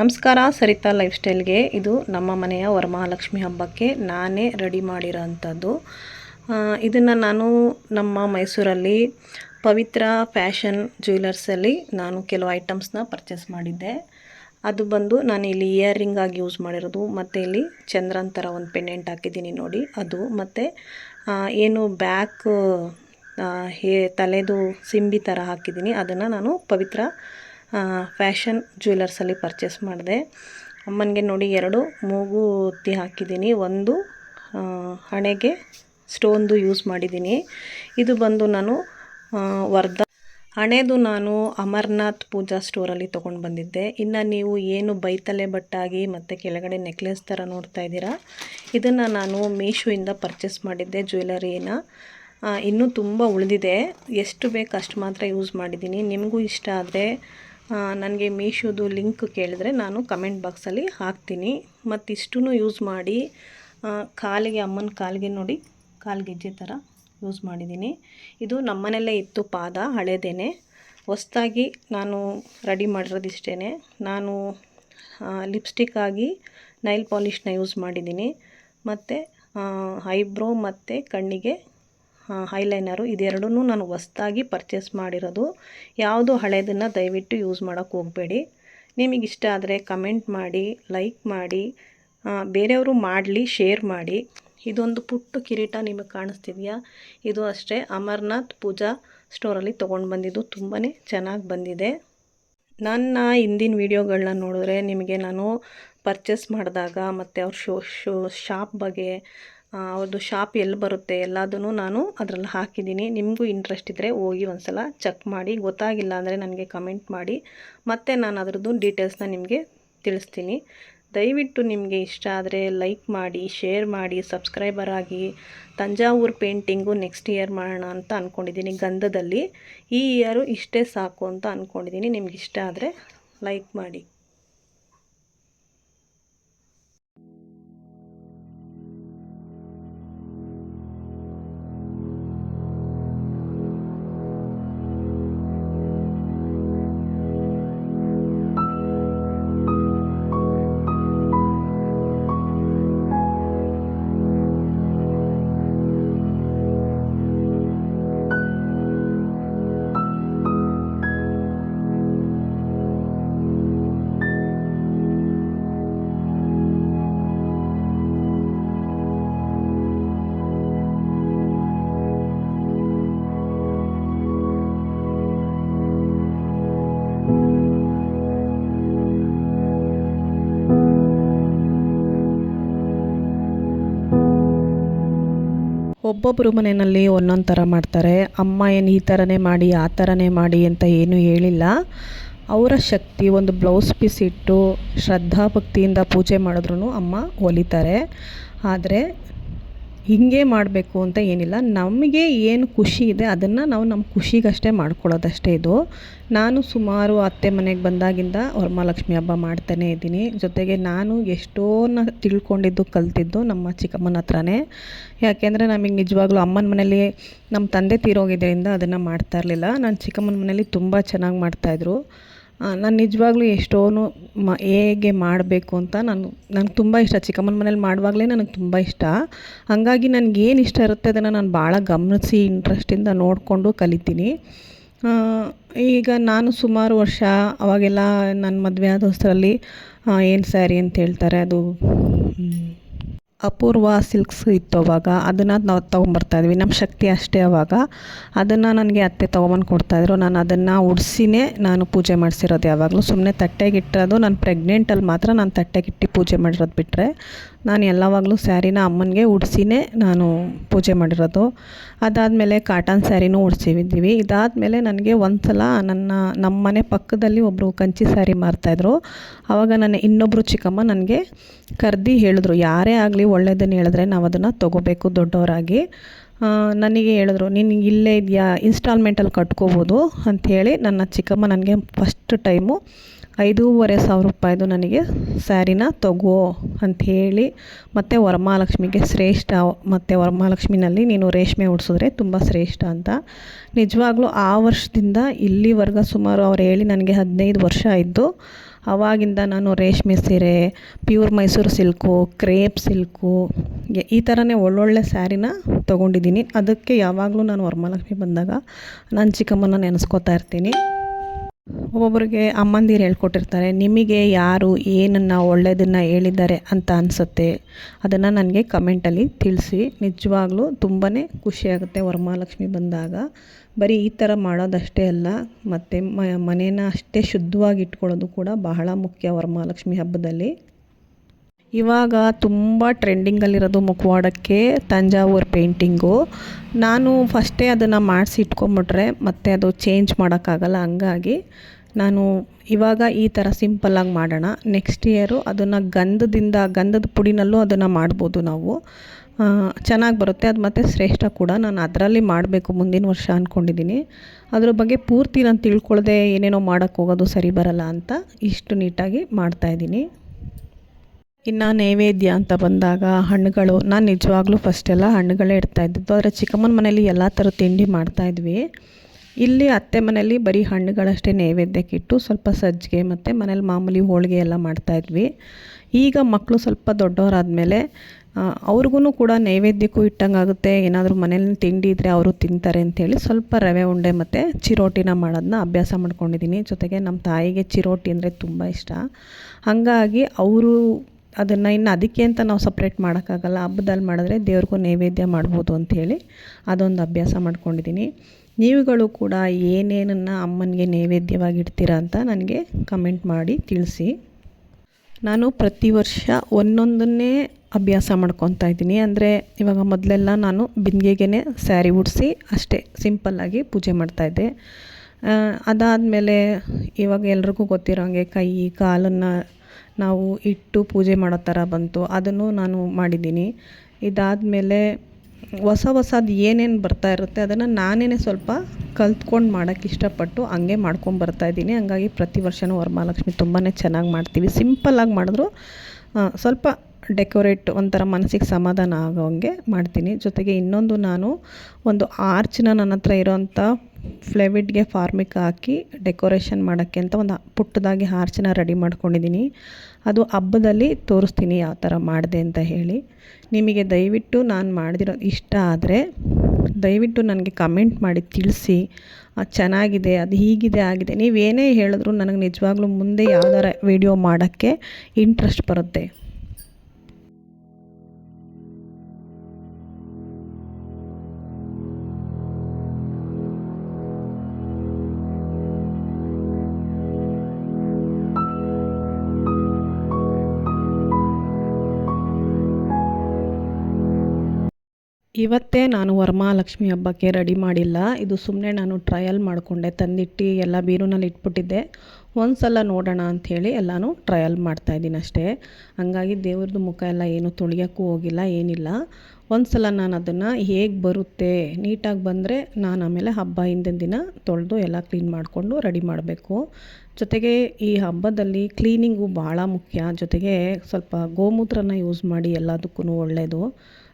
ನಮಸ್ಕಾರ, ಸರಿತಾ ಲೈಫ್ ಸ್ಟೈಲ್ಗೆ ಇದು ನಮ್ಮ ಮನೆಯ ವರಮಹಾಲಕ್ಷ್ಮಿ ಹಬ್ಬಕ್ಕೆ ನಾನೇ ರೆಡಿ ಮಾಡಿರೋ ಅಂಥದ್ದು ಇದನ್ನು ನಾನು ನಮ್ಮ ಮೈಸೂರಲ್ಲಿ ಪವಿತ್ರ ಫ್ಯಾಷನ್ ಜ್ಯುವೆಲರ್ಸಲ್ಲಿ ನಾನು ಕೆಲವು ಐಟಮ್ಸ್ನ ಪರ್ಚೇಸ್ ಮಾಡಿದ್ದೆ. ಅದು ಬಂದು ನಾನು ಇಲ್ಲಿ ಇಯರ್ ರಿಂಗ್ ಆಗಿ ಯೂಸ್ ಮಾಡಿರೋದು, ಮತ್ತು ಇಲ್ಲಿ ಚಂದ್ರನ್ ಥರ ಒಂದು ಪೆಂಡೆಂಟ್ ಹಾಕಿದ್ದೀನಿ ನೋಡಿ. ಅದು ಮತ್ತು ಏನು ಬ್ಯಾಕ್ ಹೇ, ತಲೆದು ಸಿಂಬಿ ಥರ ಹಾಕಿದ್ದೀನಿ. ಅದನ್ನು ನಾನು ಪವಿತ್ರ ಫ್ಯಾಷನ್ ಜ್ಯುವೆಲರ್ಸಲ್ಲಿ ಪರ್ಚೇಸ್ ಮಾಡಿದೆ. ಅಮ್ಮನಿಗೆ ನೋಡಿ ಎರಡು ಮೂಗುತಿ ಹಾಕಿದ್ದೀನಿ. ಒಂದು ಹಣೆಗೆ ಸ್ಟೋನ್ದು ಯೂಸ್ ಮಾಡಿದ್ದೀನಿ. ಇದು ಬಂದು ನಾನು ವರ್ಧ ಹಣೆದು ನಾನು ಅಮರ್ನಾಥ್ ಪೂಜಾ ಸ್ಟೋರಲ್ಲಿ ತೊಗೊಂಡು ಬಂದಿದ್ದೆ. ಇನ್ನು ನೀವು ಏನು ಬೈತಲೆ ಬಟ್ಟಾಗಿ ಮತ್ತು ಕೆಳಗಡೆ ನೆಕ್ಲೆಸ್ ಥರ ನೋಡ್ತಾ ಇದ್ದೀರಾ, ಇದನ್ನು ನಾನು ಮೀಶೋಯಿಂದ ಪರ್ಚೇಸ್ ಮಾಡಿದ್ದೆ ಜ್ಯುವೆಲರಿನ. ಇನ್ನೂ ತುಂಬ ಉಳಿದಿದೆ. ಎಷ್ಟು ಬೇಕು ಅಷ್ಟು ಮಾತ್ರ ಯೂಸ್ ಮಾಡಿದ್ದೀನಿ. ನಿಮಗೂ ಇಷ್ಟ ಆದರೆ ನನಗೆ ಮೀಶೋದು ಲಿಂಕ್ ಕೇಳಿದ್ರೆ ನಾನು ಕಮೆಂಟ್ ಬಾಕ್ಸಲ್ಲಿ ಹಾಕ್ತೀನಿ. ಮತ್ತು ಇಷ್ಟೂ ಯೂಸ್ ಮಾಡಿ ಕಾಲಿಗೆ, ಅಮ್ಮನ ಕಾಲಿಗೆ ನೋಡಿ ಕಾಲ್ಗೆಜ್ಜೆ ಥರ ಯೂಸ್ ಮಾಡಿದ್ದೀನಿ. ಇದು ನಮ್ಮನೆಯಲ್ಲೇ ಇತ್ತು ಪಾದ, ಹಳೇದೇನೆ. ಹೊಸ್ದಾಗಿ ನಾನು ರೆಡಿ ಮಾಡಿರೋದು ಇಷ್ಟೇ ನಾನು ಲಿಪ್ಸ್ಟಿಕ್ ಆಗಿ ನೈಲ್ ಪಾಲಿಷ್ನ ಯೂಸ್ ಮಾಡಿದ್ದೀನಿ. ಮತ್ತು ಐಬ್ರೋ ಮತ್ತು ಕಣ್ಣಿಗೆ ಹೈಲೈನರು ಇದೆರಡೂ ನಾನು ಹೊಸ್ದಾಗಿ ಪರ್ಚೇಸ್ ಮಾಡಿರೋದು. ಯಾವುದು ಹಳೆಯದನ್ನು ದಯವಿಟ್ಟು ಯೂಸ್ ಮಾಡೋಕ್ಕೆ ಹೋಗಬೇಡಿ. ನಿಮಗೆ ಇಷ್ಟ ಆದರೆ ಕಮೆಂಟ್ ಮಾಡಿ, ಲೈಕ್ ಮಾಡಿ ಬೇರೆಯವರು ಮಾಡಲಿ, ಶೇರ್ ಮಾಡಿ. ಇದೊಂದು ಪುಟ್ಟ ಕಿರೀಟ ನಿಮಗೆ ಕಾಣಿಸ್ತಿದೆಯಾ? ಇದು ಅಷ್ಟೇ, ಅಮರ್ನಾಥ್ ಪೂಜಾ ಸ್ಟೋರಲ್ಲಿ ತೊಗೊಂಡು ಬಂದಿದ್ದು ತುಂಬಾ ಚೆನ್ನಾಗಿ ಬಂದಿದೆ. ನನ್ನ ಹಿಂದಿನ ವೀಡಿಯೋಗಳನ್ನ ನೋಡಿದ್ರೆ ನಿಮಗೆ ನಾನು ಪರ್ಚೇಸ್ ಮಾಡಿದಾಗ ಮತ್ತು ಅವ್ರ ಶೋ ಶೋ, ಶಾಪ್ ಬಗ್ಗೆ ಅವ್ರದ್ದು ಶಾಪ್ ಎಲ್ಲಿ ಬರುತ್ತೆ ಎಲ್ಲದನ್ನು ನಾನು ಅದರಲ್ಲಿ ಹಾಕಿದ್ದೀನಿ. ನಿಮಗೂ ಇಂಟ್ರೆಸ್ಟ್ ಇದ್ದರೆ ಹೋಗಿ ಒಂದ್ಸಲ ಚೆಕ್ ಮಾಡಿ. ಗೊತ್ತಾಗಿಲ್ಲ ಅಂದರೆ ನನಗೆ ಕಮೆಂಟ್ ಮಾಡಿ. ಮತ್ತು ನಾನು ಅದರದ್ದು ಡೀಟೇಲ್ಸ್ನ ನಿಮಗೆ ತಿಳಿಸ್ತೀನಿ. ದಯವಿಟ್ಟು ನಿಮಗೆ ಇಷ್ಟ ಆದರೆ ಲೈಕ್ ಮಾಡಿ ಶೇರ್ ಮಾಡಿ ಸಬ್ಸ್ಕ್ರೈಬರ್ ಆಗಿ. ತಂಜಾವೂರು ಪೇಂಟಿಂಗು ನೆಕ್ಸ್ಟ್ ಇಯರ್ ಮಾಡೋಣ ಅಂತ ಅಂದ್ಕೊಂಡಿದ್ದೀನಿ ಗಂಧದಲ್ಲಿ. ಈ ಇಯರು ಇಷ್ಟೇ ಸಾಕು ಅಂತ ಅಂದ್ಕೊಂಡಿದ್ದೀನಿ ನಿಮ್ಗೆ ಇಷ್ಟ ಆದರೆ ಲೈಕ್ ಮಾಡಿ. ಒಬ್ಬೊಬ್ಬರು ಮನೆಯಲ್ಲಿ ಒಂದೊಂದು ಥರ ಮಾಡ್ತಾರೆ. ಅಮ್ಮ ಏನು ಈ ಥರನೇ ಮಾಡಿ, ಆ ಥರನೇ ಮಾಡಿ ಅಂತ ಏನೂ ಹೇಳಿಲ್ಲ. ಅವರ ಶಕ್ತಿ, ಒಂದು ಬ್ಲೌಸ್ ಪೀಸ್ ಇಟ್ಟು ಶ್ರದ್ಧಾಭಕ್ತಿಯಿಂದ ಪೂಜೆ ಮಾಡಿದ್ರು ಅಮ್ಮ ಹೊಲಿತಾರೆ ಆದರೆ ಹಿಂಗೆ ಮಾಡಬೇಕು ಅಂತ ಏನಿಲ್ಲ. ನಮಗೆ ಏನು ಖುಷಿ ಇದೆ ಅದನ್ನು ನಾವು ನಮ್ಮ ಖುಷಿಗಷ್ಟೇ ಮಾಡ್ಕೊಳ್ಳೋದಷ್ಟೇ ಇದು. ನಾನು ಸುಮಾರು ಅತ್ತೆ ಮನೆಗೆ ಬಂದಾಗಿಂದ ವರಮಹಾಲಕ್ಷ್ಮಿ ಹಬ್ಬ ಮಾಡ್ತಾನೇ ಇದ್ದೀನಿ. ಜೊತೆಗೆ ನಾನು ಎಷ್ಟೋನ ತಿಳ್ಕೊಂಡಿದ್ದು ಕಲ್ತಿದ್ದು ನಮ್ಮ ಚಿಕ್ಕಮ್ಮನ ಹತ್ರನೇ. ಯಾಕೆಂದರೆ ನಮಗೆ ನಿಜವಾಗ್ಲೂ ಅಮ್ಮನ ಮನೇಲಿ ನಮ್ಮ ತಂದೆ ತೀರೋಗಿದ್ದರಿಂದ ಅದನ್ನು ಮಾಡ್ತಾ ಇರಲಿಲ್ಲ. ನಾನು ಚಿಕ್ಕಮ್ಮನ ಮನೇಲಿ ತುಂಬ ಚೆನ್ನಾಗಿ ಮಾಡ್ತಾಯಿದ್ರು ನಾನು ನಿಜವಾಗ್ಲೂ ಎಷ್ಟೋನು ಮ, ಹೇಗೆ ಮಾಡಬೇಕು ಅಂತ ನಾನು, ನಂಗೆ ತುಂಬ ಇಷ್ಟ. ಚಿಕ್ಕಮ್ಮನ ಮನೇಲಿ ಮಾಡುವಾಗಲೇ ನನಗೆ ತುಂಬ ಇಷ್ಟ. ಹಾಗಾಗಿ ನನಗೇನು ಇಷ್ಟ ಇರುತ್ತೆ ಅದನ್ನು ನಾನು ಭಾಳ ಗಮನಿಸಿ ಇಂಟ್ರೆಸ್ಟಿಂದ ನೋಡಿಕೊಂಡು ಕಲಿತೀನಿ. ಈಗ ನಾನು ಸುಮಾರು ವರ್ಷ ಅವಾಗೆಲ್ಲ ನನ್ನ ಮದುವೆ ಆದ ಏನು ಸ್ಯಾರಿ ಅಂತ ಹೇಳ್ತಾರೆ ಅದು ಅಪೂರ್ವ ಸಿಲ್ಕ್ಸ್ ಇತ್ತು ಅವಾಗ. ಅದನ್ನು ನಾವು ತೊಗೊಂಬರ್ತಾಯಿದ್ವಿ ನಮ್ಮ ಶಕ್ತಿ ಅಷ್ಟೇ ಅವಾಗ. ಅದನ್ನು ನನಗೆ ಅತ್ತೆ ತೊಗೊಂಬಂದು ಕೊಡ್ತಾಯಿದ್ರು ನಾನು ಅದನ್ನು ಉಡಿಸಿನೇ ನಾನು ಪೂಜೆ ಮಾಡಿಸಿರೋದು ಯಾವಾಗಲೂ. ಸುಮ್ಮನೆ ತಟ್ಟೆಗಿಟ್ಟಿರೋದು ನಾನು ಪ್ರೆಗ್ನೆಂಟಲ್ಲಿ ಮಾತ್ರ ನಾನು ತಟ್ಟೆಗಿಟ್ಟು ಪೂಜೆ ಮಾಡಿರೋದು ಬಿಟ್ಟರೆ ನಾನು ಎಲ್ಲವಾಗಲೂ ಸ್ಯಾರಿನ ಅಮ್ಮನಿಗೆ ಉಡಿಸಿನೇ ನಾನು ಪೂಜೆ ಮಾಡಿರೋದು. ಅದಾದಮೇಲೆ ಕಾಟನ್ ಸ್ಯಾರಿನೂ ಉಡ್ಸಿದ್ದೀವಿ. ಇದಾದಮೇಲೆ ನನಗೆ ಒಂದು ಸಲ ನನ್ನ ನಮ್ಮ ಮನೆ ಪಕ್ಕದಲ್ಲಿ ಒಬ್ಬರು ಕಂಚಿ ಸ್ಯಾರಿ ಮಾರ್ತಾಯಿದ್ರು. ಆವಾಗ ನನ್ನ ಇನ್ನೊಬ್ಬರು ಚಿಕ್ಕಮ್ಮ ನನಗೆ ಕರೆದು ಹೇಳಿದ್ರು, ಯಾರೇ ಆಗಲಿ ಒಳ್ಳೆಯದನ್ನು ಹೇಳಿದ್ರೆ ನಾವು ಅದನ್ನು ತೊಗೋಬೇಕು ದೊಡ್ಡವರಾಗಿ. ನನಗೆ ಹೇಳಿದ್ರು ನಿನಗೆ ಇಲ್ಲೇ ಇದೆಯಾ, ಇನ್ಸ್ಟಾಲ್ಮೆಂಟಲ್ಲಿ ಕಟ್ಕೋಬೋದು. ಅಂಥೇಳಿ ನನ್ನ ಚಿಕ್ಕಮ್ಮ ನನಗೆ ಫಸ್ಟ್ ಟೈಮು ಐದೂವರೆ ಸಾವಿರ ರೂಪಾಯಿದು ನನಗೆ ಸ್ಯಾರಿನ ತಗೋ ಅಂತ ಹೇಳಿ ಮತ್ತು ವರಮಹಾಲಕ್ಷ್ಮಿಗೆ ಶ್ರೇಷ್ಠ ಮತ್ತು ವರಮಹಾಲಕ್ಷ್ಮಿನಲ್ಲಿ ನೀನು ರೇಷ್ಮೆ ಉಡಿಸಿದ್ರೆ ತುಂಬ ಶ್ರೇಷ್ಠ ಅಂತ. ನಿಜವಾಗ್ಲೂ ಆ ವರ್ಷದಿಂದ ಇಲ್ಲಿವರೆಗೆ ಸುಮಾರು ಅವ್ರು ಹೇಳಿ ನನಗೆ ಹದಿನೈದು ವರ್ಷ ಆಯಿತು. ಅವಾಗಿಂದ ನಾನು ರೇಷ್ಮೆ ಸೀರೆ, pure Mysuru silk, crepe silk ಈ ಥರನೇ ಒಳ್ಳೊಳ್ಳೆ ಸ್ಯಾರಿನ ತೊಗೊಂಡಿದ್ದೀನಿ. ಅದಕ್ಕೆ ಯಾವಾಗಲೂ ನಾನು ವರಮಹಾಲಕ್ಷ್ಮಿ ಬಂದಾಗ ನಾನು ಚಿಕ್ಕಮ್ಮನ ನೆನೆಸ್ಕೊತಾ ಇರ್ತೀನಿ. ಒಬ್ಬೊಬ್ಬರಿಗೆ ಅಮ್ಮಂದಿರು ಹೇಳ್ಕೊಟ್ಟಿರ್ತಾರೆ, ನಿಮಗೆ ಯಾರು ಏನನ್ನು ಒಳ್ಳೆಯದನ್ನು ಹೇಳಿದ್ದಾರೆ ಅಂತ ಅನಿಸುತ್ತೆ, ಅದನ್ನು ನನಗೆ ಕಮೆಂಟಲ್ಲಿ ತಿಳಿಸಿ. ನಿಜವಾಗ್ಲೂ ತುಂಬಾ ಖುಷಿಯಾಗುತ್ತೆ ವರಮಹಾಲಕ್ಷ್ಮಿ ಬಂದಾಗ. ಬರೀ ಈ ಥರ ಮಾಡೋದಷ್ಟೇ ಅಲ್ಲ, ಮತ್ತು ಮನೇನ ಅಷ್ಟೇ ಶುದ್ಧವಾಗಿ ಇಟ್ಕೊಳ್ಳೋದು ಕೂಡ ಬಹಳ ಮುಖ್ಯ ವರಮಹಾಲಕ್ಷ್ಮಿ ಹಬ್ಬದಲ್ಲಿ. ಇವಾಗ ತುಂಬ ಟ್ರೆಂಡಿಂಗಲ್ಲಿರೋದು ಮುಖವಾಡಕ್ಕೆ ತಂಜಾವೂರ್ ಪೇಂಟಿಂಗು ನಾನು ಫಸ್ಟೇ ಅದನ್ನು ಮಾಡಿಸಿ ಇಟ್ಕೊಂಬಿಟ್ರೆ ಮತ್ತೆ ಅದು ಚೇಂಜ್ ಮಾಡೋಕ್ಕಾಗಲ್ಲ ಹಂಗಾಗಿ ನಾನು ಇವಾಗ ಈ ಥರ ಸಿಂಪಲ್ಲಾಗಿ ಮಾಡೋಣ. ನೆಕ್ಸ್ಟ್ ಇಯರು ಅದನ್ನು ಗಂಧದಿಂದ, ಗಂಧದ ಪುಡಿನಲ್ಲೂ ಅದನ್ನು ಮಾಡ್ಬೋದು ನಾವು. ಚೆನ್ನಾಗಿ ಬರುತ್ತೆ. ಅದು ಮತ್ತು ಶ್ರೇಷ್ಠ ಕೂಡ. ನಾನು ಅದರಲ್ಲಿ ಮಾಡಬೇಕು ಮುಂದಿನ ವರ್ಷ ಅಂದ್ಕೊಂಡಿದ್ದೀನಿ ಅದ್ರ ಬಗ್ಗೆ ಪೂರ್ತಿ ನಾನು ತಿಳ್ಕೊಳ್ಳದೆ ಏನೇನೋ ಮಾಡೋಕ್ಕೋಗೋದು ಸರಿ ಬರಲ್ಲ ಅಂತ ಇಷ್ಟು ನೀಟಾಗಿ ಮಾಡ್ತಾಯಿದ್ದೀನಿ ಇನ್ನು ನೈವೇದ್ಯ ಅಂತ ಬಂದಾಗ ಹಣ್ಣುಗಳು, ನಾನು ನಿಜವಾಗ್ಲೂ ಫಸ್ಟೆಲ್ಲ ಹಣ್ಣುಗಳೇ ಇಡ್ತಾ ಇದ್ದಿದ್ದು. ಆದರೆ ಚಿಕ್ಕಮ್ಮನ ಮನೇಲಿ ಎಲ್ಲ ಥರ ತಿಂಡಿ ಮಾಡ್ತಾಯಿದ್ವಿ ಇಲ್ಲಿ ಅತ್ತೆ ಮನೇಲಿ ಬರೀ ಹಣ್ಣುಗಳಷ್ಟೇ ನೈವೇದ್ಯಕ್ಕೆ ಇಟ್ಟು ಸ್ವಲ್ಪ ಸಜ್ಜಿಗೆ ಮತ್ತು ಮನೇಲಿ ಮಾಮೂಲಿ ಹೋಳಿಗೆ ಎಲ್ಲ ಮಾಡ್ತಾಯಿದ್ವಿ ಈಗ ಮಕ್ಕಳು ಸ್ವಲ್ಪ ದೊಡ್ಡವರಾದಮೇಲೆ ಅವ್ರಿಗೂ ಕೂಡ ನೈವೇದ್ಯಕ್ಕೂ ಇಟ್ಟಂಗೆ ಆಗುತ್ತೆ. ಏನಾದರೂ ಮನೇಲಿ ತಿಂಡಿ ಇದ್ದರೆ ಅವರು ತಿಂತಾರೆ ಅಂಥೇಳಿ ಸ್ವಲ್ಪ ರವೆ ಉಂಡೆ ಮತ್ತು ಚಿರೋಟಿನ ಮಾಡೋದನ್ನ ಅಭ್ಯಾಸ ಮಾಡ್ಕೊಂಡಿದ್ದೀನಿ. ಜೊತೆಗೆ ನಮ್ಮ ತಾಯಿಗೆ ಚಿರೋಟಿ ಅಂದರೆ ತುಂಬ ಇಷ್ಟ. ಹಾಗಾಗಿ ಅವರು ಅದನ್ನು ಇನ್ನು ಅದಕ್ಕೆ ಅಂತ ನಾವು ಸಪ್ರೇಟ್ ಮಾಡೋಕ್ಕಾಗಲ್ಲ. ಹಬ್ಬದಲ್ಲಿ ಮಾಡಿದ್ರೆ ದೇವ್ರಿಗೂ ನೈವೇದ್ಯ ಮಾಡ್ಬೋದು ಅಂಥೇಳಿ ಅದೊಂದು ಅಭ್ಯಾಸ ಮಾಡ್ಕೊಂಡಿದ್ದೀನಿ. ನೀವುಗಳು ಕೂಡ ಏನೇನನ್ನು ಅಮ್ಮನಿಗೆ ನೈವೇದ್ಯವಾಗಿ ಇಡ್ತೀರಾ ಅಂತ ನನಗೆ ಕಮೆಂಟ್ ಮಾಡಿ ತಿಳಿಸಿ. ನಾನು ಪ್ರತಿ ವರ್ಷ ಒಂದೊಂದನ್ನೇ ಅಭ್ಯಾಸ ಮಾಡ್ಕೊತಾ ಇದ್ದೀನಿ. ಅಂದರೆ ಇವಾಗ ಮೊದಲೆಲ್ಲ ನಾನು ಬಿಂದಿಗೆಗೆ ಸ್ಯಾರಿ ಉಡಿಸಿ ಅಷ್ಟೇ ಸಿಂಪಲ್ಲಾಗಿ ಪೂಜೆ ಮಾಡ್ತಾಯಿದ್ದೆ ಅದಾದಮೇಲೆ ಇವಾಗ ಎಲ್ರಿಗೂ ಗೊತ್ತಿರೋ ಹಾಗೆ ಕೈ, ಕಾಲನ್ನು ನಾವು ಇಟ್ಟು ಪೂಜೆ ಮಾಡೋ ಥರ ಬಂತು. ಅದನ್ನು ನಾನು ಮಾಡಿದ್ದೀನಿ. ಇದಾದಮೇಲೆ ಹೊಸ ಹೊಸದು ಏನೇನು ಬರ್ತಾ ಇರುತ್ತೆ ಅದನ್ನು ನಾನೇ ಸ್ವಲ್ಪ ಕಲ್ತ್ಕೊಂಡು ಮಾಡೋಕ್ಕೆ ಇಷ್ಟಪಟ್ಟು ಹಂಗೆ ಮಾಡ್ಕೊಂಡು ಬರ್ತಾ ಇದ್ದೀನಿ. ಹಂಗಾಗಿ ಪ್ರತಿ ವರ್ಷವೂ ವರಮಹಾಲಕ್ಷ್ಮಿ ತುಂಬಾ ಚೆನ್ನಾಗಿ ಮಾಡ್ತೀವಿ. ಸಿಂಪಲ್ಲಾಗಿ ಮಾಡಿದ್ರು ಸ್ವಲ್ಪ ಡೆಕೋರೇಟ್ ಒಂಥರ ಮನಸ್ಸಿಗೆ ಸಮಾಧಾನ ಆಗೋ ಹಂಗೆ ಮಾಡ್ತೀನಿ. ಜೊತೆಗೆ ಇನ್ನೊಂದು ನಾನು ಒಂದು ಆರ್ಚ್ನ ನನ್ನ ಹತ್ರ ಇರೋಂಥ ಫ್ಲೆವಿಡ್ಗೆ ಫಾರ್ಮಿಕ್ ಹಾಕಿ ಡೆಕೋರೇಷನ್ ಮಾಡೋಕ್ಕೆ ಅಂತ ಒಂದು ಪುಟ್ಟದಾಗಿ ಹಾರ್ಚನ ರೆಡಿ ಮಾಡ್ಕೊಂಡಿದ್ದೀನಿ. ಅದು ಹಬ್ಬದಲ್ಲಿ ತೋರಿಸ್ತೀನಿ ಯಾವ ಥರ ಮಾಡಿದೆ ಅಂತ ಹೇಳಿ. ನಿಮಗೆ ದಯವಿಟ್ಟು ನಾನು ಮಾಡಿದಿರೋ ಇಷ್ಟ ಆದರೆ ದಯವಿಟ್ಟು ನನಗೆ ಕಮೆಂಟ್ ಮಾಡಿ ತಿಳಿಸಿ. ಅದು ಚೆನ್ನಾಗಿದೆ, ಅದು ಹೀಗಿದೆ, ಆಗಿದೆ. ನೀವೇನೇ ಹೇಳಿದ್ರು ನನಗೆ ನಿಜವಾಗ್ಲೂ ಮುಂದೆ ಯಾವ್ದಾರ ವೀಡಿಯೋ ಮಾಡೋಕ್ಕೆ ಇಂಟ್ರೆಸ್ಟ್ ಬರುತ್ತೆ. ಇವತ್ತೇ ನಾನು ವರಮಹಾಲಕ್ಷ್ಮಿ ಹಬ್ಬಕ್ಕೆ ರೆಡಿ ಮಾಡಿಲ್ಲ. ಇದು ಸುಮ್ಮನೆ ನಾನು ಟ್ರಯಲ್ ಮಾಡಿಕೊಂಡೆ, ತಂದಿಟ್ಟು ಎಲ್ಲ ಬೀರುನಲ್ಲಿ ಇಟ್ಬಿಟ್ಟಿದ್ದೆ. ಒಂದು ಸಲ ನೋಡೋಣ ಅಂಥೇಳಿ ಎಲ್ಲನೂ ಟ್ರಯಲ್ ಮಾಡ್ತಾಯಿದ್ದೀನಿ ಅಷ್ಟೇ. ಹಂಗಾಗಿ ದೇವ್ರದ್ದು ಮುಖ ಎಲ್ಲ ಏನು ತೊಳಿಯೋಕ್ಕೂ ಹೋಗಿಲ್ಲ, ಏನಿಲ್ಲ. ಒಂದು ಸಲ ನಾನು ಅದನ್ನು ಹೇಗೆ ಬರುತ್ತೆ, ನೀಟಾಗಿ ಬಂದರೆ ನಾನು ಆಮೇಲೆ ಹಬ್ಬ ಹಿಂದಿನ ದಿನ ತೊಳೆದು ಎಲ್ಲ ಕ್ಲೀನ್ ಮಾಡಿಕೊಂಡು ರೆಡಿ ಮಾಡಬೇಕು. ಜೊತೆಗೆ ಈ ಹಬ್ಬದಲ್ಲಿ ಕ್ಲೀನಿಂಗು ಭಾಳ ಮುಖ್ಯ. ಜೊತೆಗೆ ಸ್ವಲ್ಪ ಗೋಮೂತ್ರನ ಯೂಸ್ ಮಾಡಿ ಎಲ್ಲದಕ್ಕೂ ಒಳ್ಳೆಯದು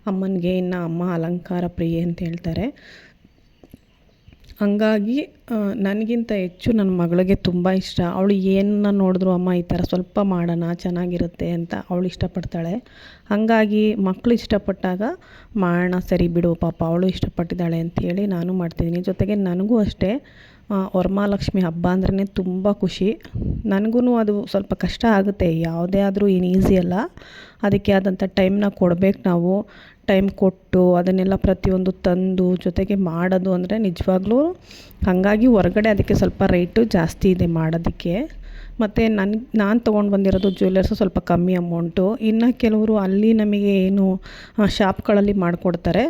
ಅಮ್ಮನಿಗೆ ಇನ್ನು ಅಮ್ಮ ಅಲಂಕಾರ ಪ್ರಿಯೆ ಅಂತ ಹೇಳ್ತಾರೆ. ಹಂಗಾಗಿ ನನಗಿಂತ ಹೆಚ್ಚು ನನ್ನ ಮಗಳಿಗೆ ತುಂಬ ಇಷ್ಟ. ಅವಳು ಏನನ್ನ ನೋಡಿದ್ರು ಅಮ್ಮ ಈ ಥರ ಸ್ವಲ್ಪ ಮಾಡೋಣ, ಚೆನ್ನಾಗಿರುತ್ತೆ ಅಂತ ಅವಳು ಇಷ್ಟಪಡ್ತಾಳೆ. ಹಾಗಾಗಿ ಮಕ್ಕಳು ಇಷ್ಟಪಟ್ಟಾಗ ಮಾಡೋಣ, ಸರಿ ಬಿಡು ಪಾಪ, ಅವಳು ಇಷ್ಟಪಟ್ಟಿದ್ದಾಳೆ ಅಂಥೇಳಿ ನಾನು ಮಾಡ್ತಿದ್ದೀನಿ. ಜೊತೆಗೆ ನನಗೂ ಅಷ್ಟೇ. ವರಮಹಾಲಕ್ಷ್ಮಿ ಹಬ್ಬ ಅಂದ್ರೇ ತುಂಬ ಖುಷಿ. ನನಗೂ ಅದು ಸ್ವಲ್ಪ ಕಷ್ಟ ಆಗುತ್ತೆ, ಯಾವುದೇ ಆದರೂ ಏನು ಈಸಿ ಅಲ್ಲ. ಅದಕ್ಕೆ ಆದಂಥ ಟೈಮ್ನ ಕೊಡಬೇಕು ನಾವು. ಟೈಮ್ ಕೊಟ್ಟು ಅದನ್ನೆಲ್ಲ ಪ್ರತಿಯೊಂದು ತಂದು ಜೊತೆಗೆ ಮಾಡೋದು ಅಂದರೆ ನಿಜವಾಗ್ಲೂ ಹಾಗಾಗಿ ಹೊರಗಡೆ ಅದಕ್ಕೆ ಸ್ವಲ್ಪ ರೇಟು ಜಾಸ್ತಿ ಇದೆ ಮಾಡೋದಕ್ಕೆ. ಮತ್ತು ನನ್ನ ನಾನು ತೊಗೊಂಡು ಬಂದಿರೋದು ಜ್ಯುವೆಲ್ಲರ್ಸು ಸ್ವಲ್ಪ ಕಮ್ಮಿ ಅಮೌಂಟು ಇನ್ನು ಕೆಲವರು ಅಲ್ಲಿ ನಮಗೆ ಏನು ಶಾಪ್ಗಳಲ್ಲಿ ಮಾಡಿಕೊಡ್ತಾರೆ.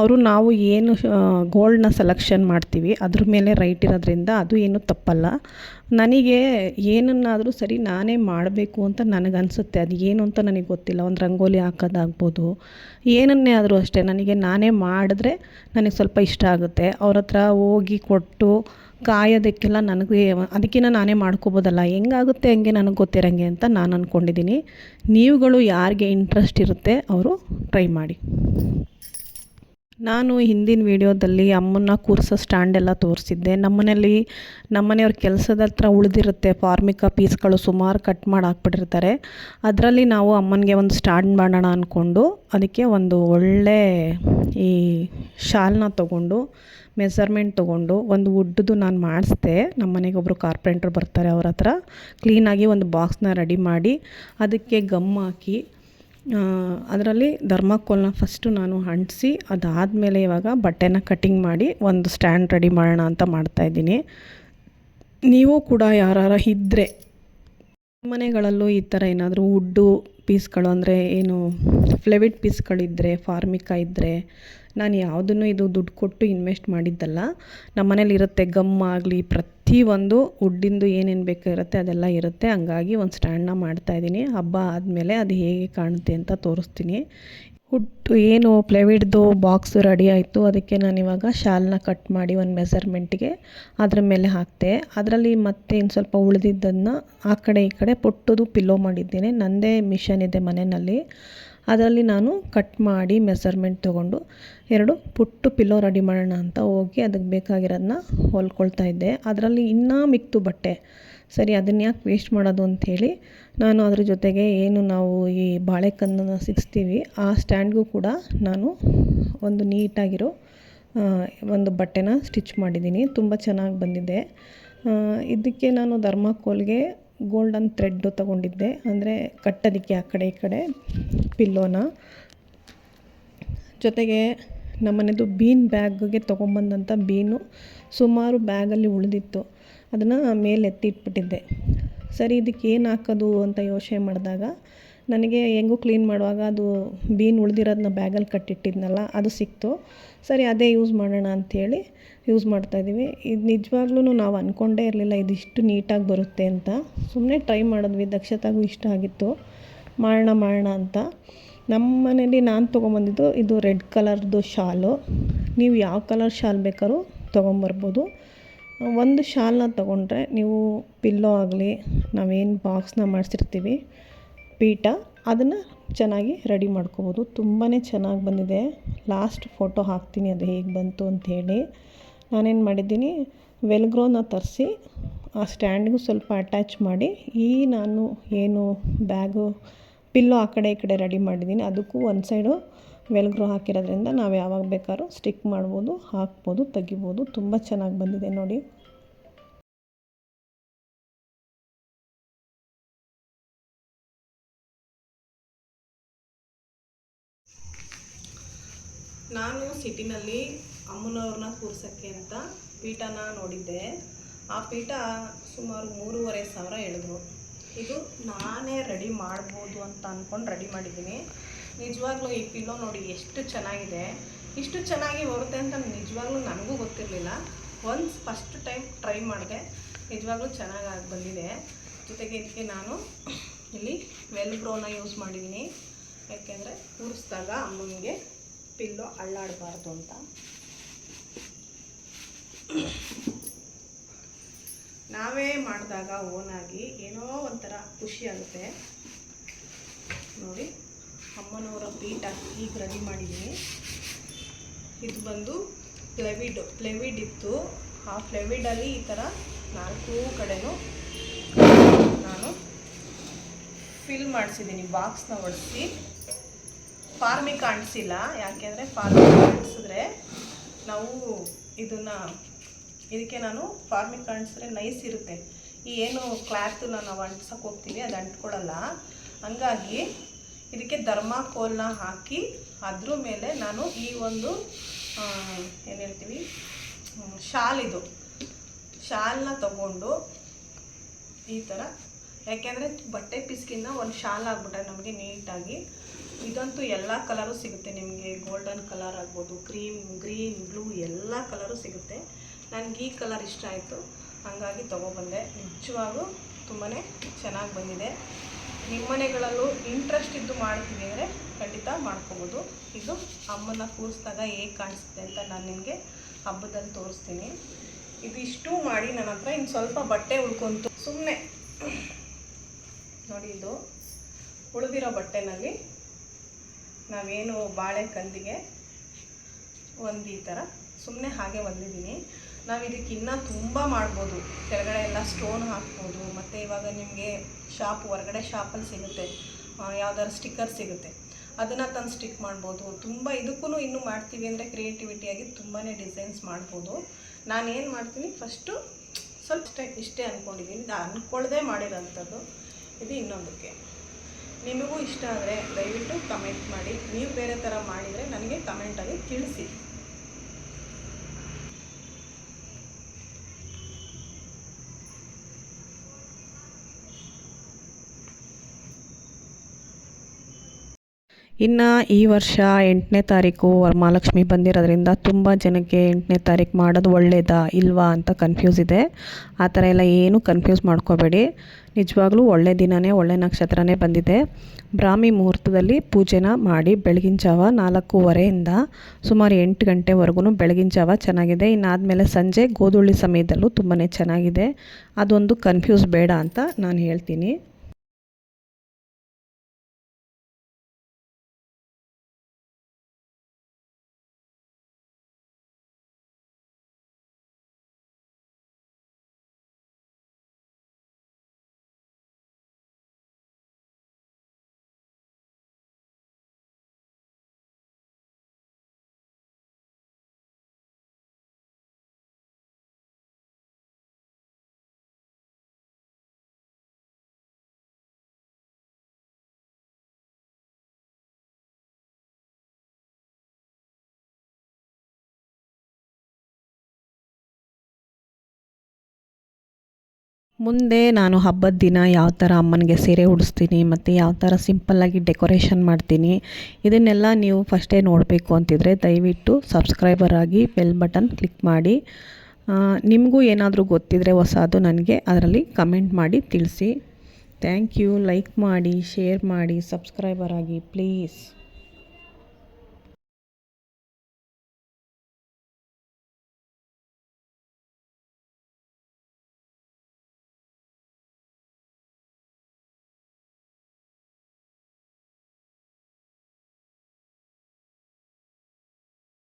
ಅವರು ನಾವು ಏನು ಗೋಲ್ಡ್ನ ಸೆಲೆಕ್ಷನ್ ಮಾಡ್ತೀವಿ. ಅದ್ರ ಮೇಲೆ ರೈಟ್ ಇರೋದ್ರಿಂದ ಅದು ಏನು ತಪ್ಪಲ್ಲ. ನನಗೆ ಏನನ್ನಾದರೂ ಸರಿ ನಾನೇ ಮಾಡಬೇಕು ಅಂತ ನನಗನ್ಸುತ್ತೆ. ಅದು ಏನು ಅಂತ ನನಗೆ ಗೊತ್ತಿಲ್ಲ. ಒಂದು ರಂಗೋಲಿ ಹಾಕೋದಾಗ್ಬೋದು. ಏನನ್ನೇ ಆದರೂ ಅಷ್ಟೇ, ನನಗೆ ನಾನೇ ಮಾಡಿದ್ರೆ ನನಗೆ ಸ್ವಲ್ಪ ಇಷ್ಟ ಆಗುತ್ತೆ. ಅವ್ರ ಹತ್ರ ಹೋಗಿ ಕೊಟ್ಟು ಕಾಯೋದಕ್ಕೆಲ್ಲ ನನಗೆ ಅದಕ್ಕಿಂತ ನಾನೇ ಮಾಡ್ಕೋಬೋದಲ್ಲ. ಹೆಂಗಾಗುತ್ತೆ ಹಂಗೆ ನನಗೆ ಗೊತ್ತಿರೋಂಗೆ ಅಂತ ನಾನು ಅಂದ್ಕೊಂಡಿದ್ದೀನಿ ನೀವುಗಳು ಯಾರಿಗೆ ಇಂಟ್ರೆಸ್ಟ್ ಇರುತ್ತೆ ಅವರು ಟ್ರೈ ಮಾಡಿ. ನಾನು ಹಿಂದಿನ ವೀಡಿಯೋದಲ್ಲಿ ಅಮ್ಮನ್ನ ಕೂರಿಸೋ ಸ್ಟ್ಯಾಂಡ್ ಎಲ್ಲ ತೋರಿಸಿದ್ದೆ. ನಮ್ಮನೇಲಿ ನಮ್ಮನೆಯವ್ರ ಕೆಲಸದ ಹತ್ರ ಉಳಿದಿರುತ್ತೆ ಫಾರ್ಮಿಕ ಪೀಸ್ಗಳು ಸುಮಾರು ಕಟ್ ಮಾಡಿ ಹಾಕ್ಬಿಟ್ಟಿರ್ತಾರೆ. ಅದರಲ್ಲಿ ನಾವು ಅಮ್ಮನಿಗೆ ಒಂದು ಸ್ಟ್ಯಾಂಡ್ ಮಾಡೋಣ ಅಂದ್ಕೊಂಡು ಅದಕ್ಕೆ ಒಂದು ಒಳ್ಳೆ ಈ ಶಾಲ್ನ ತೊಗೊಂಡು ಮೆಸರ್ಮೆಂಟ್ ತೊಗೊಂಡು ಒಂದು ವುಡ್ದು ನಾನು ಮಾಡಿಸ್ದೆ. ನಮ್ಮ ಮನೆಗೆ ಒಬ್ಬರು ಕಾರ್ಪೆಂಟ್ರ್ ಬರ್ತಾರೆ ಅವ್ರ ಹತ್ರ. ಕ್ಲೀನಾಗಿ ಒಂದು ಬಾಕ್ಸ್ನ ರೆಡಿ ಮಾಡಿ ಅದಕ್ಕೆ ಗಮ್ ಹಾಕಿ ಅದರಲ್ಲಿ ಧರ್ಮಕೋಲ್ನ ಫಸ್ಟು ನಾನು ಅಂಟಿಸಿ, ಅದಾದಮೇಲೆ ಇವಾಗ ಬಟ್ಟೆನ ಕಟ್ಟಿಂಗ್ ಮಾಡಿ ಒಂದು ಸ್ಟ್ಯಾಂಡ್ ರೆಡಿ ಮಾಡೋಣ ಅಂತ ಮಾಡ್ತಾಯಿದ್ದೀನಿ ನೀವು ಕೂಡ ಯಾರು ಇದ್ದರೆ ಮನೆಗಳಲ್ಲೂ ಈ ಥರ ಏನಾದರೂ ವುಡ್ಡು ಪೀಸ್ಗಳು ಅಂದರೆ ಏನು ಫ್ಲೆವಿಡ್ ಪೀಸ್ಗಳಿದ್ದರೆ ಫಾರ್ಮಿಕಾ ಇದ್ದರೆ ನಾನು ಯಾವುದನ್ನು ಇದು ದುಡ್ಡು ಕೊಟ್ಟು ಇನ್ವೆಸ್ಟ್ ಮಾಡಿದ್ದಲ್ಲ, ನಮ್ಮ ಮನೇಲಿ ಇರುತ್ತೆ ಗಮ್ ಆಗಲಿ ಪ್ರತಿಯೊಂದು ವುಡ್ಡಿಂದು ಏನೇನು ಬೇಕಿರುತ್ತೆ ಅದೆಲ್ಲ ಇರುತ್ತೆ. ಹಂಗಾಗಿ ಒಂದು ಸ್ಟ್ಯಾಂಡನ್ನ ಮಾಡ್ತಾಯಿದ್ದೀನಿ ಹಬ್ಬ ಆದಮೇಲೆ ಅದು ಹೇಗೆ ಕಾಣುತ್ತೆ ಅಂತ ತೋರಿಸ್ತೀನಿ. ಹುಟ್ಟು ಏನು ಪ್ಲೇವಿಡ್ದು ಬಾಕ್ಸ್ ರೆಡಿ ಆಯಿತು. ಅದಕ್ಕೆ ನಾನು ಇವಾಗ ಶಾಲ್ನ ಕಟ್ ಮಾಡಿ ಒಂದು ಮೆಸರ್ಮೆಂಟ್ಗೆ ಅದ್ರ ಮೇಲೆ ಹಾಕ್ತೆ. ಅದರಲ್ಲಿ ಮತ್ತೆ ಇನ್ನು ಸ್ವಲ್ಪ ಉಳಿದಿದ್ದನ್ನು ಆ ಕಡೆ ಈ ಕಡೆ ಪುಟ್ಟದು ಪಿಲ್ಲೋ ಮಾಡಿದ್ದೀನಿ. ನನ್ನದೇ ಮಿಷನ್ ಇದೆ ಮನೆಯಲ್ಲಿ. ಅದರಲ್ಲಿ ನಾನು ಕಟ್ ಮಾಡಿ ಮೆಸರ್ಮೆಂಟ್ ತೊಗೊಂಡು ಎರಡು ಪುಟ್ಟು ಪಿಲ್ಲೋ ರೆಡಿ ಮಾಡೋಣ ಅಂತ ಹೋಗಿ ಅದಕ್ಕೆ ಬೇಕಾಗಿರೋದನ್ನ ಹೊಲ್ಕೊಳ್ತಾ ಇದ್ದೆ. ಅದರಲ್ಲಿ ಇನ್ನೂ ಮಿಕ್ತು ಬಟ್ಟೆ. ಸರಿ, ಅದನ್ನ ಯಾಕೆ ವೇಸ್ಟ್ ಮಾಡೋದು ಅಂಥೇಳಿ ನಾನು ಅದ್ರ ಜೊತೆಗೆ ಏನು ನಾವು ಈ ಬಾಳೆಕನ್ನನ್ನು ಸಿಗಿಸ್ತೀವಿ, ಆ ಸ್ಟ್ಯಾಂಡ್ಗೂ ಕೂಡ ನಾನು ಒಂದು ನೀಟಾಗಿರೋ ಒಂದು ಬಟ್ಟೆನ ಸ್ಟಿಚ್ ಮಾಡಿದ್ದೀನಿ. ತುಂಬ ಚೆನ್ನಾಗಿ ಬಂದಿದೆ. ಇದಕ್ಕೆ ನಾನು ಧರ್ಮಾಕೋಲ್ಗೆ ಗೋಲ್ಡನ್ ಥ್ರೆಡ್ಡು ತಗೊಂಡಿದ್ದೆ. ಅಂದರೆ ಕಟ್ಟೋದಕ್ಕೆ ಆ ಕಡೆ ಈ ಕಡೆ ಪಿಲ್ಲೋನ ಜೊತೆಗೆ ನಮ್ಮನೆದು ಬೀನ್ ಬ್ಯಾಗ್ಗೆ ತೊಗೊಂಬಂದಂಥ ಬೀನು ಸುಮಾರು ಬ್ಯಾಗಲ್ಲಿ ಉಳಿದಿತ್ತು. ಅದನ್ನು ಮೇಲೆ ಎತ್ತಿಟ್ಬಿಟ್ಟಿದ್ದೆ. ಸರಿ, ಇದಕ್ಕೆ ಏನು ಹಾಕೋದು ಅಂತ ಯೋಚನೆ ಮಾಡಿದಾಗ ನನಗೆ ಹೆಂಗೂ ಕ್ಲೀನ್ ಮಾಡುವಾಗ ಅದು ಬೀನ್ ಉಳಿದಿರೋದನ್ನ ಬ್ಯಾಗಲ್ಲಿ ಕಟ್ಟಿಟ್ಟಿದ್ನಲ್ಲ, ಅದು ಸಿಕ್ತು. ಸರಿ, ಅದೇ ಯೂಸ್ ಮಾಡೋಣ ಅಂಥೇಳಿ ಯೂಸ್ ಮಾಡ್ತಾಯಿದ್ದೀವಿ ಇದು ನಿಜವಾಗ್ಲೂ ನಾವು ಅಂದ್ಕೊಂಡೇ ಇರಲಿಲ್ಲ ಇದಿಷ್ಟು ನೀಟಾಗಿ ಬರುತ್ತೆ ಅಂತ. ಸುಮ್ಮನೆ ಟ್ರೈ ಮಾಡಿದ್ವಿ, ದಕ್ಷತಾಗೂ ಇಷ್ಟ ಆಗಿತ್ತು. ಮಾಡೋಣ ಮಾಡೋಣ ಅಂತ. ನಮ್ಮ ಮನೇಲಿ ನಾನು ತೊಗೊಂಬಂದಿದ್ದು ಇದು ರೆಡ್ ಕಲರ್ದು ಶಾಲು. ನೀವು ಯಾವ ಕಲರ್ ಶಾಲ್ ಬೇಕಾದ್ರೂ ತೊಗೊಂಬರ್ಬೋದು. ಒಂದು ಶಾಲ್ನ ತೊಗೊಂಡ್ರೆ ನೀವು ಪಿಲ್ಲೋ ಆಗಲಿ, ನಾವೇನು ಬಾಕ್ಸ್ನ ಮಾಡಿಸಿರ್ತೀವಿ, ಪೀಠ, ಅದನ್ನು ಚೆನ್ನಾಗಿ ರೆಡಿ ಮಾಡ್ಕೋಬೋದು. ತುಂಬಾ ಚೆನ್ನಾಗಿ ಬಂದಿದೆ. ಲಾಸ್ಟ್ ಫೋಟೋ ಹಾಕ್ತೀನಿ ಅದು ಹೇಗೆ ಬಂತು ಅಂಥೇಳಿ ನಾನೇನು ಮಾಡಿದ್ದೀನಿ, ವೆಲ್ಗ್ರೋನ ತರಿಸಿ ಆ ಸ್ಟ್ಯಾಂಡ್ಗೂ ಸ್ವಲ್ಪ ಅಟ್ಯಾಚ್ ಮಾಡಿ, ಈ ನಾನು ಏನು ಬ್ಯಾಗು, ಪಿಲ್ಲೋ ಆ ಕಡೆ ಈ ಕಡೆ ರೆಡಿ ಮಾಡಿದ್ದೀನಿ. ಅದಕ್ಕೂ ಒಂದು ಸೈಡು ವೆಲ್ಗ್ರೋ ಹಾಕಿರೋದ್ರಿಂದ ನಾವು ಯಾವಾಗ ಬೇಕಾದ್ರೂ ಸ್ಟಿಕ್ ಮಾಡ್ಬೋದು, ಹಾಕ್ಬೋದು, ತೆಗಿಬೋದು. ತುಂಬ ಚೆನ್ನಾಗಿ ಬಂದಿದೆ ನೋಡಿ. ನಾನು ಸಿಟಿನಲ್ಲಿ ಅಮ್ಮನವ್ರನ್ನ ಕೂರ್ಸೋಕ್ಕೆ ಅಂತ ಪೀಠನ ನೋಡಿದ್ದೆ. ಆ ಪೀಠ ಸುಮಾರು ಮೂರುವರೆ ಸಾವಿರ ಹೇಳಿದ್ರು ಇದು ನಾನೇ ರೆಡಿ ಮಾಡ್ಬೋದು ಅಂತ ಅಂದ್ಕೊಂಡು ರೆಡಿ ಮಾಡಿದ್ದೀನಿ. ನಿಜವಾಗ್ಲೂ ಈ ಪಿಲ್ಲೋ ನೋಡಿ ಎಷ್ಟು ಚೆನ್ನಾಗಿದೆ. ಇಷ್ಟು ಚೆನ್ನಾಗಿ ಬರುತ್ತೆ ಅಂತ ನಿಜವಾಗ್ಲೂ ನನಗೂ ಗೊತ್ತಿರಲಿಲ್ಲ. ಒನ್ಸ್ ಫಸ್ಟ್ ಟೈಮ್ ಟ್ರೈ ಮಾಡಿದೆ. ನಿಜವಾಗ್ಲೂ ಚೆನ್ನಾಗಿ ಬಂದಿದೆ. ಜೊತೆಗೆ ಇದಕ್ಕೆ ನಾನು ಇಲ್ಲಿ ವೆಲ್ ಬ್ರೋನ ಯೂಸ್ ಮಾಡಿದ್ದೀನಿ. ಯಾಕೆಂದರೆ ಕೂರಿಸಿದಾಗ ಅಮ್ಮನಿಗೆ ಪಿಲ್ಲೋ ಅಳ್ಳಾಡಬಾರ್ದು ಅಂತ. ನಾವೇ ಮಾಡಿದಾಗ ಓನಾಗಿ ಏನೋ ಒಂಥರ ಖುಷಿ ಆಗುತ್ತೆ. ನೋಡಿ, ಅಮ್ಮನವರ ಪೀಠ ಈಗ ರೆಡಿ ಮಾಡಿದ್ದೀನಿ. ಇದು ಬಂದು ಪ್ಲೆವಿಡ್ ಪ್ಲೆವಿಡ್ ಇತ್ತು. ಆ ಪ್ಲೆವಿಡಲ್ಲಿ ಈ ಥರ ನಾಲ್ಕು ಕಡೆನೂ ನಾನು ಫಿಲ್ ಮಾಡಿಸಿದ್ದೀನಿ ಬಾಕ್ಸ್ನ ಒಡಿಸಿ. ಫಾರ್ಮಿಗೆ ಕಾಣಿಸಿಲ್ಲ. ಯಾಕೆಂದರೆ ಫಾರ್ಮಿಗೆ ಕಾಣಿಸಿದ್ರೆ ನಾವು ಇದನ್ನು, ಇದಕ್ಕೆ ನಾನು ಫಾರ್ಮಿಗೆ ಕಾಣಿಸಿದ್ರೆ ನೈಸ್ ಇರುತ್ತೆ. ಈ ಏನು ಕ್ಲಾತನ್ನ ನಾವು ಅಂಟ್ಸೋಕೆ ಹೋಗ್ತೀನಿ ಅದು ಅಂಟ್ಕೊಳ್ಳಲ್ಲ ಹಂಗಾಗಿ ಇದಕ್ಕೆ ಧರ್ಮಾಕೋಲ್ನ ಹಾಕಿ ಅದ್ರ ಮೇಲೆ ನಾನು ಈ ಒಂದು ಏನು ಹೇಳ್ತೀವಿ ಶಾಲ್ ಇದು. ಶಾಲ್ನ ತಗೊಂಡು ಈ ಥರ ಯಾಕೆಂದರೆ ಬಟ್ಟೆ ಪಿಸ್ಕಿನ ಒಂದು ಶಾಲ್ ಆಗ್ಬಿಟ್ರೆ ನಮಗೆ ನೀಟಾಗಿ ಇದಂತೂ ಎಲ್ಲ ಕಲರು ಸಿಗುತ್ತೆ ನಿಮಗೆ ಗೋಲ್ಡನ್ ಕಲರ್ ಆಗ್ಬೋದು ಕ್ರೀಮ್ ಗ್ರೀನ್ ಬ್ಲೂ ಎಲ್ಲ ಕಲರು ಸಿಗುತ್ತೆ. ನನಗೆ ಈ ಕಲರ್ ಇಷ್ಟ ಆಯಿತು. ಹಾಗಾಗಿ ತೊಗೊಬಂದೆ. ನಿಜವಾಗೂ ತುಂಬಾ ಚೆನ್ನಾಗಿ ಬಂದಿದೆ. ನಿಮ್ಮ ಮನೆಗಳಲ್ಲೂ ಇಂಟ್ರೆಸ್ಟ್ ಇದ್ದು ಮಾಡ್ತೀನಿ ಅಂದರೆ ಖಂಡಿತ ಮಾಡ್ಕೋಬೋದು. ಇದು ಅಮ್ಮನ ಕೂರಿಸಿದಾಗ ಹೇಗೆ ಕಾಣಿಸುತ್ತೆ ಅಂತ ನಾನು ನಿಮಗೆ ಹಬ್ಬದಲ್ಲಿ ತೋರಿಸ್ತೀನಿ. ಇದು ಇಷ್ಟು ಮಾಡಿ ನನ್ನ ಹತ್ರ ಇನ್ನು ಸ್ವಲ್ಪ ಬಟ್ಟೆ ಉಳ್ಕೊಂತು. ಸುಮ್ಮನೆ ನೋಡಿ ಇದು ಉಳಿದಿರೋ ಬಟ್ಟೆನಲ್ಲಿ ನಾವೇನು ಬಾಳೆ ಕಂದಿಗೆ ಒಂದು ಈ ಥರ ಸುಮ್ಮನೆ ಹಾಗೆ ಒಂದಿದ್ದೀನಿ ನಾವು ಇದಕ್ಕೆ ಇನ್ನೂ ತುಂಬ ಮಾಡ್ಬೋದು. ಕೆಳಗಡೆ ಎಲ್ಲ ಸ್ಟೋನ್ ಹಾಕ್ಬೋದು. ಮತ್ತು ಇವಾಗ ನಿಮಗೆ ಶಾಪ್ ಹೊರಗಡೆ ಶಾಪಲ್ಲಿ ಸಿಗುತ್ತೆ. ಯಾವ್ದಾದ್ರು ಸ್ಟಿಕ್ಕರ್ ಸಿಗುತ್ತೆ. ಅದನ್ನು ತಂದು ಸ್ಟಿಕ್ ಮಾಡ್ಬೋದು. ತುಂಬ ಇದಕ್ಕೂ ಇನ್ನೂ ಮಾಡ್ತೀವಿ ಅಂದರೆ ಕ್ರಿಯೇಟಿವಿಟಿಯಾಗಿ ತುಂಬಾ ಡಿಸೈನ್ಸ್ ಮಾಡ್ಬೋದು. ನಾನು ಏನು ಮಾಡ್ತೀನಿ ಫಸ್ಟು ಸ್ವಲ್ಪ ಇಷ್ಟೇ ಇಷ್ಟೇ ಅಂದ್ಕೊಂಡಿದ್ದೀನಿ ಅಂದ್ಕೊಳ್ಳದೆ ಮಾಡಿರೋಂಥದ್ದು. ಇದು ಇನ್ನೊಂದಕ್ಕೆ. ನಿಮಗೂ ಇಷ್ಟ ಆದರೆ ದಯವಿಟ್ಟು ಕಮೆಂಟ್ ಮಾಡಿ. ನೀವು ಬೇರೆ ಥರ ಮಾಡಿದರೆ ನನಗೆ ಕಮೆಂಟಲ್ಲಿ ತಿಳಿಸಿ. ಇನ್ನು ಈ ವರ್ಷ ಎಂಟನೇ ತಾರೀಕು ವರಮಹಾಲಕ್ಷ್ಮಿ ಬಂದಿರೋದ್ರಿಂದ ತುಂಬ ಜನಕ್ಕೆ ಎಂಟನೇ ತಾರೀಕು ಮಾಡೋದು ಒಳ್ಳೇದಾ ಇಲ್ವಾ ಅಂತ ಕನ್ಫ್ಯೂಸ್ ಇದೆ. ಆ ಥರ ಎಲ್ಲ ಏನೂ ಕನ್ಫ್ಯೂಸ್ ಮಾಡ್ಕೋಬೇಡಿ. ನಿಜವಾಗ್ಲೂ ಒಳ್ಳೆ ದಿನವೇ ಒಳ್ಳೆ ನಕ್ಷತ್ರನೇ ಬಂದಿದೆ. ಬ್ರಾಹ್ಮಿ ಮುಹೂರ್ತದಲ್ಲಿ ಪೂಜೆನ ಮಾಡಿ ಬೆಳಗಿನ ಜಾವ ನಾಲ್ಕೂವರೆಯಿಂದ ಸುಮಾರು ಎಂಟು ಗಂಟೆವರೆಗೂ ಬೆಳಗಿನ ಜಾವ ಚೆನ್ನಾಗಿದೆ. ಇನ್ನಾದಮೇಲೆ ಸಂಜೆ ಗೋಧುಳಿ ಸಮಯದಲ್ಲೂ ತುಂಬಾ ಚೆನ್ನಾಗಿದೆ. ಅದೊಂದು ಕನ್ಫ್ಯೂಸ್ ಬೇಡ ಅಂತ ನಾನು ಹೇಳ್ತೀನಿ. ಮುಂದೆ ನಾನು ಹಬ್ಬದ ದಿನ ಯಾವ ಥರ ಅಮ್ಮನಿಗೆ ಸೀರೆ ಉಡಿಸ್ತೀನಿ, ಮತ್ತು ಯಾವ ಥರ ಸಿಂಪಲ್ಲಾಗಿ ಡೆಕೋರೇಷನ್ ಮಾಡ್ತೀನಿ, ಇದನ್ನೆಲ್ಲ ನೀವು ಫಸ್ಟೇ ನೋಡಬೇಕು ಅಂತಿದ್ರೆ ದಯವಿಟ್ಟು ಸಬ್ಸ್ಕ್ರೈಬರ್ ಆಗಿ ಬೆಲ್ ಬಟನ್ ಕ್ಲಿಕ್ ಮಾಡಿ. ನಿಮಗೂ ಏನಾದರೂ ಗೊತ್ತಿದ್ರೆ ಹೊಸದು ನನಗೆ ಅದರಲ್ಲಿ ಕಮೆಂಟ್ ಮಾಡಿ ತಿಳಿಸಿ. ಥ್ಯಾಂಕ್ ಯು ಲೈಕ್ ಮಾಡಿ ಶೇರ್ ಮಾಡಿ ಸಬ್ಸ್ಕ್ರೈಬರ್ ಆಗಿ ಪ್ಲೀಸ್